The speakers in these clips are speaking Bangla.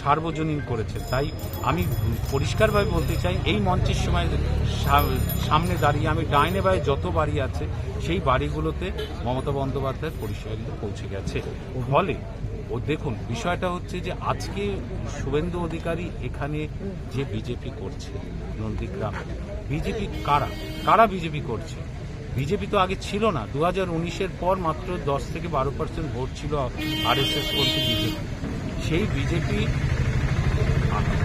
সার্বজনীন করেছে। তাই আমি পরিষ্কারভাবে বলতে চাই, এই মঞ্চের সময় সামনে দাঁড়িয়ে আমি ডাইনে বায়ে যত বাড়ি আছে, সেই বাড়িগুলোতে মমতা বন্দ্যোপাধ্যায়ের পরিষেবাগুলো পৌঁছে গেছে। ফলে, ও দেখুন, বিষয়টা হচ্ছে যে আজকে শুভেন্দু অধিকারী এখানে যে বিজেপি করছে, নন্দীগ্রাম, বিজেপি কারা? কারা বিজেপি করছে? বিজেপি তো আগে ছিল না। দু হাজার পর মাত্র দশ থেকে বারো পার্সেন্ট ভোট ছিল আর এস এস বিজেপি। সেই বিজেপি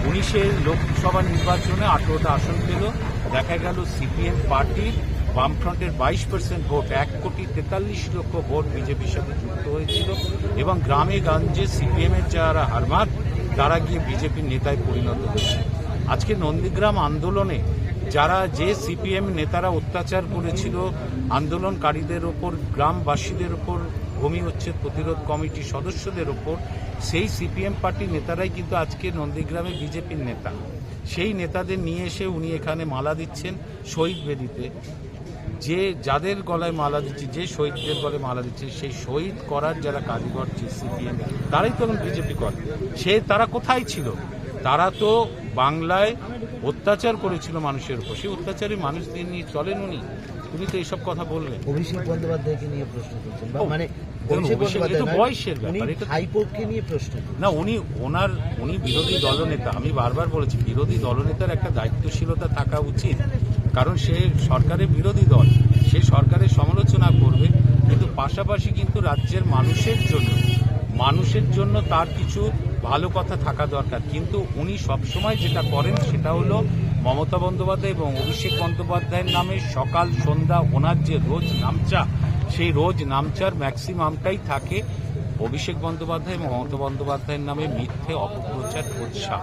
উনিশের লোকসভা নির্বাচনে আঠেরোটা আসন পেল। দেখা গেল সিপিএম পার্টির বামফ্রন্টের বাইশ পার্সেন্ট ভোট, এক কোটি তেতাল্লিশ লক্ষ ভোট বিজেপির সাথে যুক্ত হয়েছিল এবং গ্রামে গঞ্জে সিপিএমের যারা হারমার তারা গিয়ে বিজেপির নেতায় পরিণত হয়েছে। আজকে নন্দীগ্রাম আন্দোলনে যারা যে সিপিএম নেতারা অত্যাচার করেছিল, আন্দোলনকারীদের ওপর, গ্রামবাসীদের ওপর ভূমি হচ্ছে প্রতিরোধ কমিটির সদস্যদের ওপর। সেই সিপিএম পার্টির নেতারাই কিন্তু আজকে নন্দীগ্রামে বিজেপির নেতা। সেই নেতাদের নিয়ে এসে উনি এখানে মালা দিচ্ছেন শহীদ বেদিতে। যে যাদের গলায় মালা দিচ্ছে, যে শহীদদের গলায় মালা দিচ্ছে, সেই শহীদ করার যারা কারিগর সিপিএম, তারাই তো এখন বিজেপি করে সে তারা কোথায় ছিল? তারা তো বাংলায় অত্যাচার করেছিল মানুষের উপর। সেই অত্যাচারী মানুষদের নিয়ে চলেন উনি। উনি তো এইসব কথা বললেন অভিষেক বন্দ্যোপাধ্যায়কে নিয়ে প্রশ্ন করছেন মানে বয়সের ব্যাপার, এটা তো- নিয়ে প্রশ্ন না উনি ওনার উনি বিরোধী দলনেতা। আমি বারবার বলেছি বিরোধী দলনেতার একটা দায়িত্বশীলতা থাকা উচিত। কারণ সে সরকারের বিরোধী দল। সে সরকারের সমালোচনা করবে কিন্তু পাশাপাশি কিন্তু রাজ্যের মানুষের জন্য মানুষের জন্য তার কিছু ভালো কথা থাকা দরকার। কিন্তু উনি সবসময় যেটা করেন সেটা হলো মমতা বন্দ্যোপাধ্যায় এবং অভিষেক বন্দ্যোপাধ্যায়ের নামে সকাল, সন্ধ্যা, ওনার যে রোজ নামচা, সেই রোজ নামচার ম্যাক্সিমামটাই থাকে। অভিষেক বন্দ্যোপাধ্যায় এবং মমতা বন্দ্যোপাধ্যায়ের নামে মিথ্যে অপপ্রচার উৎসাহ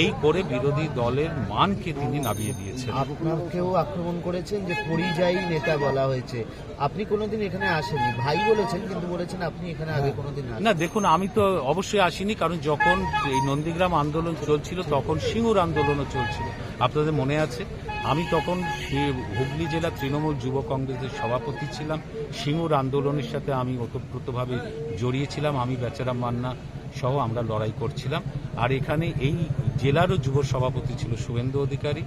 এই করে বিরোধী দলের মানকে তিনি নামিয়ে দিয়েছেন। আপনাকেও আক্রমণ করেছেন যে পরিযায়ী নেতা বলা হয়েছে। আপনি কোনোদিন এখানে আসেননি। ভাই বলেছেন কিন্তু বলেছেন আপনি এখানে আগে কোনোদিন না দেখুন আমি তো অবশ্যই আসিনি কারণ যখন এই নন্দীগ্রাম আন্দোলন চলছিল তখন সিঙ্গুর আন্দোলনও চলছিল। আপনাদের মনে আছে? আমি তখন হুগলি জেলা তৃণমূল যুব কংগ্রেসের সভাপতি ছিলাম। সিঙ্গুর আন্দোলনের সাথে আমি ওতপ্রোতভাবে জড়িয়েছিলাম। আমি বেচারাম মান্না সহ আমরা লড়াই করছিলাম। আর এখানে এই জেলারও যুব সভাপতি ছিল শুভেন্দু অধিকারী।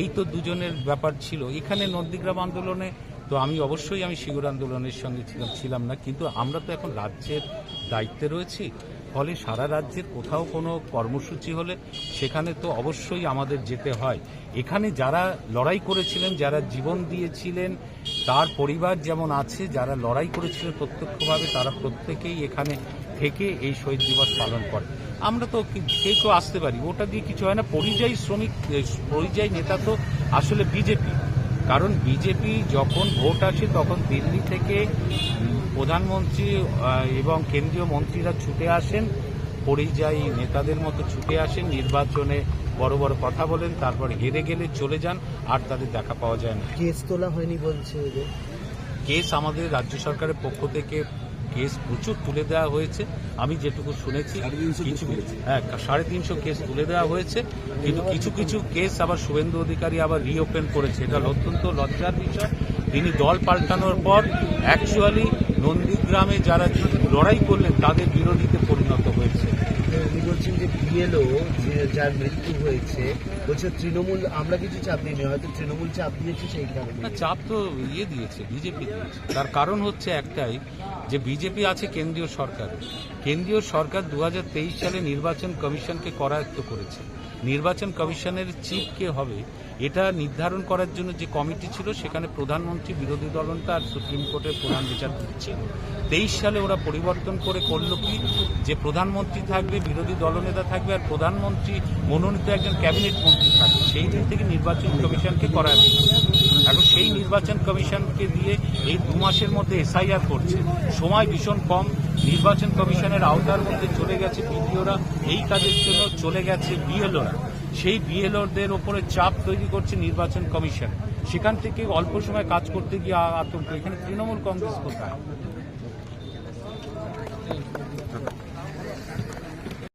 এই তো দুজনের ব্যাপার ছিল। এখানে নন্দীগ্রাম আন্দোলনে তো আমি অবশ্যই আমি শিগুর আন্দোলনের সঙ্গে ছিলাম ছিলাম না। কিন্তু আমরা তো এখন রাজ্যের দায়িত্বে রয়েছি। ফলে সারা রাজ্যের কোথাও কোনো কর্মসূচি হলে সেখানে তো অবশ্যই আমাদের যেতে হয়। এখানে যারা লড়াই করেছিলেন, যারা জীবন দিয়েছিলেন, তার পরিবার যেমন আছে, যারা লড়াই করেছিলেন প্রত্যক্ষভাবে, তারা প্রত্যেকেই এখানে থেকে এই শহীদ দিবস পালন করে। আমরা তো কি- কেউ আসতে পারি, ওটা দিয়ে কিছু হয় না। পরিযায়ী শ্রমিক, পরিযায়ী নেতা তো আসলে বিজেপি। কারণ বিজেপি যখন ভোট আসে, তখন দিল্লি থেকে প্রধানমন্ত্রী এবং কেন্দ্রীয় মন্ত্রীরা ছুটে আসেন। পরিযায়ী নেতাদের মতো ছুটে আসেন। নির্বাচনে বড় বড় কথা বলেন তারপর হেরে গেলে চলে যান আর তাদের দেখা পাওয়া যায় না। কেস তোলা হয়নি বলছে কেস আমাদের রাজ্য সরকারের পক্ষ থেকে কেস প্রচুর তুলে দেওয়া হয়েছে। আমি যেটুকু শুনেছি কিছু হ্যাঁ সাড়ে তিনশো কেস তুলে দেওয়া হয়েছে। কিন্তু কিছু কিছু কেস আবার শুভেন্দু অধিকারী আবার রিওপেন করেছে। এটা অত্যন্ত লজ্জার বিষয়। তিনি দল পাল্টানোর পর অ্যাকচুয়ালি নন্দীগ্রামে যারা লড়াই করলেন তাদের বিরোধীতে পরিণত হয়েছে। উনি বলছেন যে বিএলও যার মৃত্যু হয়েছে, বলছে তৃণমূল, আমরা কিছু চাপ দিইনি, হয়তো তৃণমূল চাপ দিয়েছে সেই কারণে। চাপ তো ইয়ে দিয়েছে, বিজেপি দিয়েছে। তার কারণ হচ্ছে একটাই, যে বিজেপি আছে কেন্দ্রীয় সরকার। কেন্দ্রীয় সরকার দু সালে নির্বাচন কমিশনকে করায়ত্ত করেছে। নির্বাচন কমিশনের চিফ কে হবে, এটা নির্ধারণ করার জন্য যে কমিটি ছিল, সেখানে প্রধানমন্ত্রী বিরোধী দলনটা আর সুপ্রিম কোর্টের প্রধান বিচারপতি ছিল। তেইশ সালে ওরা পরিবর্তন করে করল কি? যে প্রধানমন্ত্রী থাকবে বিরোধী দলনেতা থাকবে আর প্রধানমন্ত্রী মনোনীত একজন ক্যাবিনেট মন্ত্রী থাকবে, সেই দিন থেকে নির্বাচন কমিশনকে করা। এখন সেই নির্বাচন কমিশনকে দিয়ে এই দু মাসের মধ্যে এসআইআর করছে। সময় ভীষণ কম, নির্বাচন কমিশনের আওতার মধ্যে চলে গেছে বিডিওরা, এই কাজের জন্য চলে গেছে বিএলওরা। সেই বিএলওদের ওপরে চাপ তৈরি করছে নির্বাচন কমিশন। সেখান থেকে অল্প সময় কাজ করতে গিয়ে আতঙ্ক। এখানে তৃণমূল কংগ্রেস কোথায়?